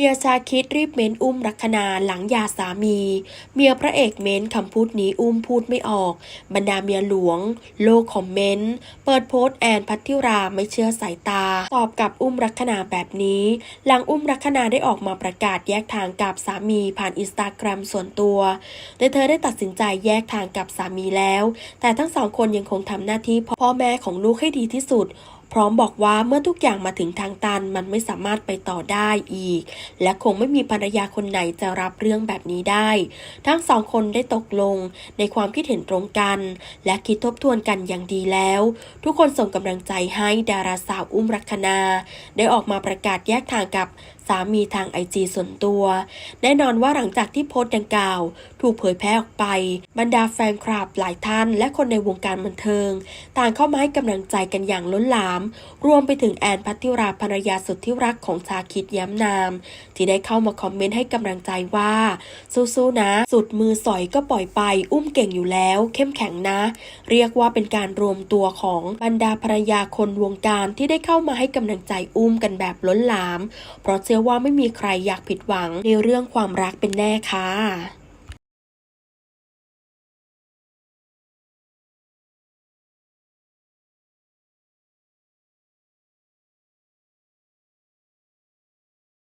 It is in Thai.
เมียชาคิดรีบเม้นอุ้มลักษณาหลังยาสามี เมียพระเอกเม้นคำพูดนี้อุ้มพูดไม่ออก บรรดาเมียหลวง โลกคอมเมนต์เปิดโพสต์แอนพัทธิราไม่เชื่อสายตา ตอบกับอุ้มลักษณาแบบนี้ หลังอุ้มลักษณาได้ออกมาประกาศแยกทางกับสามีผ่านอินสตาแกรมส่วนตัวโดยเธอได้ตัดสินใจแยกทางกับสามีแล้ว แต่ทั้งสองคนยังคงทำหน้าที่พ่อแม่ของลูกให้ดีที่สุด พร้อมบอกว่าเมื่อทุกอย่างมาถึงทางตันมันไม่สามารถไปต่อได้อีก และคงไม่มีภรรยาคนไหนจะรับเรื่องแบบนี้ได้ ทั้งสองคนได้ตกลงในความคิดเห็นตรงกัน และคิดทบทวนกันอย่างดีแล้ว ทุกคนส่งกำลังใจให้ดาราสาวอุ้มรักนาได้ออกมาประกาศแยกทางกับ สามีทางไอจีส่วนตัว แน่นอนว่าหลังจากที่โพสต์ดังกล่าว ถูกเผยแพร่ออกไป บรรดาแฟนคลับหลายท่าน และคนในวงการบันเทิง ต่างเข้ามาให้กำลังใจกันอย่างล้นหลาม รวมไปถึงแอนพัทธิราภรรยาสุดที่รักของชาคิดย้ำนาม ที่ได้เข้ามาคอมเมนต์ให้กำลังใจว่า สู้ๆนะ สุดมือสอยก็ปล่อยไป อุ้มเก่งอยู่แล้ว เข้มแข็งนะ เรียกว่าเป็นการรวมตัวของบรรดาภรรยาคนวงการที่ได้เข้ามาให้กำลังใจอุ้มกันแบบล้นหลาม เพราะเชื่อว่าไม่มีใครอยากผิดหวังในเรื่องความรักเป็นแน่ค่ะ